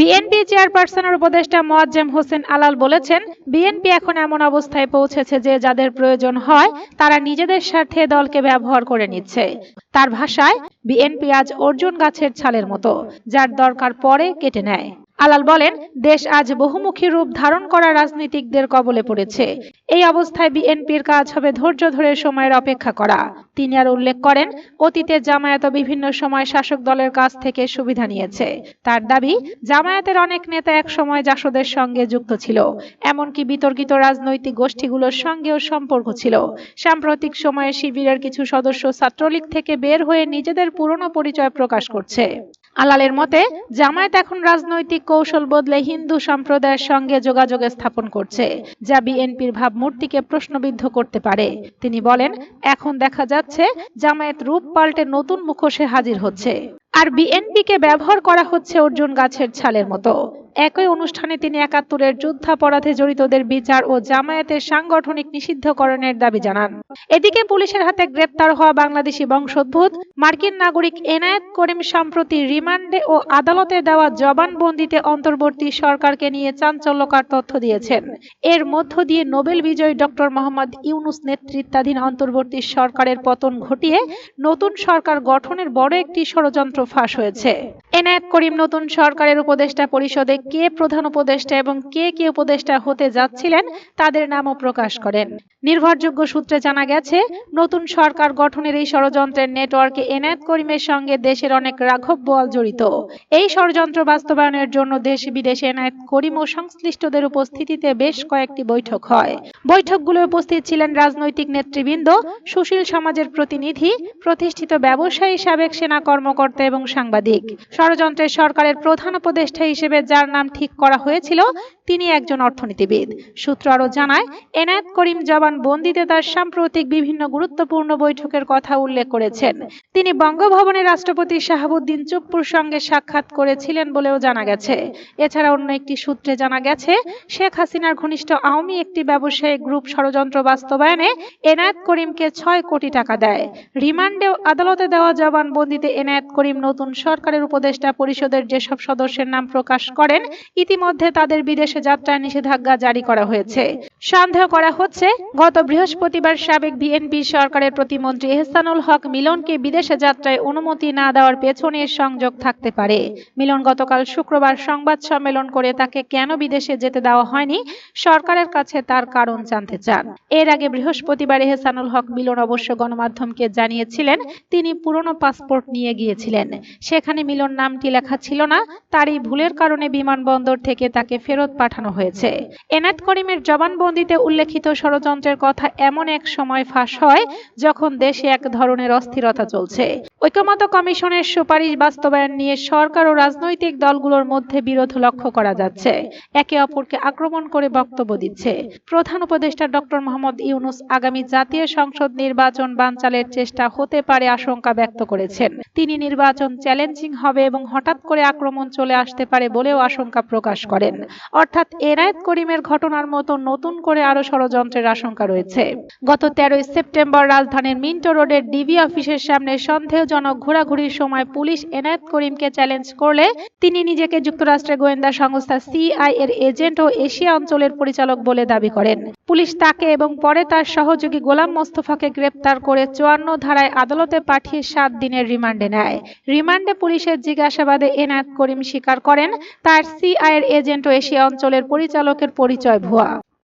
BNP চেয়ারপারসনের উপদেষ্টা মোয়াজ্জেম হোসেন আলাল বলেছেন, বিএনপি এখন এমন অবস্থায় পৌঁছেছে যে যাদের প্রয়োজন হয়, তারা নিজেদের স্বার্থে দলকে ব্যবহার করে নিচ্ছে। তার ভাষায়, বিএনপি আজ অর্জুন গাছের ছালের মতো, যার দরকার পরে কেটে নেয়। আলাল বলেন, দেশ আজ বহুমুখী রূপ ধারণ করা রাজনীতিকদের কবলে পড়েছে। এই অবস্থায় বিএনপির কাজ হবে ধৈর্য ধরে সময়ের অপেক্ষা করা। তিনি আর উল্লেখ করেন, অতীতে জামায়াত বিভিন্ন সময় শাসক দলের কাছ থেকে সুবিধা নিয়েছে। তার দাবি, জামায়াতের অনেক নেতা এক সময় জাসদের সঙ্গে যুক্ত ছিল। এমনকি বিতর্কিত রাজনৈতিক গোষ্ঠীগুলোর সঙ্গেও সম্পর্ক ছিল। সাম্প্রতিক সময়ে শিবিরের কিছু সদস্য ছাত্রলীগ থেকে বের হয়ে নিজেদের পুরনো পরিচয় প্রকাশ করছে। আলালের মতে জামায়াত এখন রাজনৈতিক কৌশল বদলে হিন্দু সম্প্রদায়ের সঙ্গে যোগাযোগ স্থাপন করছে যা বিএনপির ভাবমূর্তিকে প্রশ্নবিদ্ধ করতে পারে। তিনি বলেন এখন দেখা যাচ্ছে জামায়াত রূপ পাল্টে নতুন মুখোশে হাজির হচ্ছে। আর বিএনপিকে ব্যবহার করা হচ্ছে অর্জুন গাছের ছালের মতো। একই অনুষ্ঠানে তিনি একাত্তরের যুদ্ধাপরাধে জড়িতদের বিচার ও জামায়াতের সাংগঠনিক নিষিদ্ধকরণের দাবি জানান। এদিকে পুলিশের হাতে গ্রেপ্তার হওয়া বাংলাদেশি বংশোদ্ভূত, মার্কিন নাগরিক এনায়েত করিম সম্প্রতি রিমান্ডে ও আদালতে দেওয়া জবানবন্দিতে অন্তর্বর্তী সরকারকে নিয়ে চাঞ্চল্যকার তথ্য দিয়েছেন। এর মধ্য দিয়ে নোবেল বিজয়ী ডক্টর মোহাম্মদ ইউনুস নেতৃত্বাধীন অন্তর্বর্তী সরকারের পতন ঘটিয়ে নতুন সরকার গঠনের বড় একটি ষড়যন্ত্র ফাঁস হয়েছে। এনায়েত করিম নতুন সরকারের উপদেষ্টা পরিষদে কে প্রধান উপদেষ্টা এবং কে কে উপদেষ্টা হতে যাচ্ছিলেন, তাদের নামও প্রকাশ করেন। নির্ভরযোগ্য সূত্রে জানা গেছে নতুন সরকার গঠনের এই ষড়যন্ত্রের নেটওয়ার্কে এনায়েত করিমের সঙ্গে দেশের অনেক রাঘব বোয়াল জড়িত। এই ষড়যন্ত্র বাস্তবায়নের জন্য দেশ বিদেশে এনায়েত করিম ও সংশ্লিষ্টদের উপস্থিতিতে বেশ কয়েকটি বৈঠক হয়। বৈঠকগুলো উপস্থিত ছিলেন রাজনৈতিক নেতৃবৃন্দ সুশীল সমাজের প্রতিনিধি প্রতিষ্ঠিত ব্যবসায়ী সাবেক সেনা কর্মকর্তা এবং সাংবাদিক। ষড়যন্ত্রের সরকারের প্রধান উপদেষ্টা হিসেবে যার নাম ঠিক করা হয়েছিল তিনি একজন অর্থনীতিবিদ। সূত্র আরও জানায় এনায়েত করিম জবান বন্দিতে তার সাম্প্রতিক বিভিন্ন গুরুত্বপূর্ণ বৈঠকের কথা উল্লেখ করেছেন। তিনি বঙ্গভবনে রাষ্ট্রপতি শাহাবুদ্দিন চুপ্পুর সঙ্গে সাক্ষাৎ করেছিলেন বলেও জানা গেছে। এছাড়া অন্য একটি সূত্রে জানা গেছে, শেখ হাসিনার ঘনিষ্ঠ আওয়ামী একটি ব্যবসায়িক গ্রুপ ষড়যন্ত্র বাস্তবায়নে এনায়েত করিমকে ছয় কোটি টাকা দেয়। রিমান্ডেও আদালতে দেওয়া জবানবন্দিতে এনায়েত করিম নতুন সরকারের উপদেষ্টা পরিষদের যেসব সদস্যের নাম প্রকাশ করেন, ইতিমধ্যে তাদের বিদেশে যাত্রায় নিষেধাজ্ঞা জারি করা হয়েছে। সন্দেহ করা হচ্ছে গত বৃহস্পতিবার সাবেক বিএনপি সরকারের প্রতিমন্ত্রী এহসানুল হক মিলনকে বিদেশে যাত্রায় অনুমতি না দেওয়ার পেছনে সংযোগ থাকতে পারে। মিলন গতকাল শুক্রবার সংবাদ সম্মেলন করে তাকে কেন বিদেশে যেতে দেওয়া হয়নি, সরকারের কাছে তার কারণ জানতে চান। এর আগে বৃহস্পতিবার এহসানুল হক মিলন অবশ্য গণমাধ্যমকে জানিয়েছিলেন, তিনি পুরনো পাসপোর্ট নিয়ে গিয়েছিলেন। সেখানে মিলন নামটি লেখা ছিল না তার এই ভুলের কারণে বিমানবন্দর থেকে তাকে ফেরত পাঠানো হয়েছে। এনায়েত করিমের জবানবন্দিতে উল্লেখিত ষড়যন্ত্রের কথা এমন এক সময় ফাঁস হয় যখন দেশে এক ধরনের অস্থিরতা চলছে। ঐকমত্য কমিশনের সুপারিশ বাস্তবায়ন নিয়ে সরকার ও রাজনৈতিক দলগুলোর মধ্যে বিরোধ লক্ষ্য করা যাচ্ছে। একে অপরকে আক্রমণ করে বক্তব্য দিচ্ছে। প্রধান উপদেষ্টা ডক্টর মোহাম্মদ ইউনুস আগামী জাতীয় সংসদ নির্বাচন বানচালের চেষ্টা হতে পারে আশঙ্কা ব্যক্ত করেছেন। তিনি নির্বাচন চ্যালেঞ্জিং হবে এবং হঠাৎ করে আক্রমণ চলে আসতে পারে বলেও আশঙ্কা প্রকাশ করেন। অর্থাৎ এনায়েত করিমের ঘটনার মতো নতুন করে আরও ষড়যন্ত্রের আশঙ্কা রয়েছে। গত তেরোই সেপ্টেম্বর রাজধানীর মিন্টো রোডের ডিবি অফিসের সামনে সন্দেহজনক ঘোরাঘুরির সময় পুলিশ এনায়েত করিমকে চ্যালেঞ্জ করলে তিনি নিজেকে যুক্তরাষ্ট্রের গোয়েন্দা সংস্থা সিআই এর এজেন্ট ও এশিয়া অঞ্চলের পরিচালক বলে দাবি করেন। পুলিশ তাকে এবং পরে তার সহযোগী গোলাম মোস্তফাকে গ্রেপ্তার করে চুয়ান্ন ধারায় আদালতে পাঠিয়ে সাত দিনের রিমান্ডে নেয়। রিমান্ডে পুলিশের জিজ্ঞাসাবাদে এনায়েত করিম স্বীকার করেন, তার সিআইয়ের এজেন্ট ও এশিয়া অঞ্চলের পরিচালকের পরিচয় ভুয়া।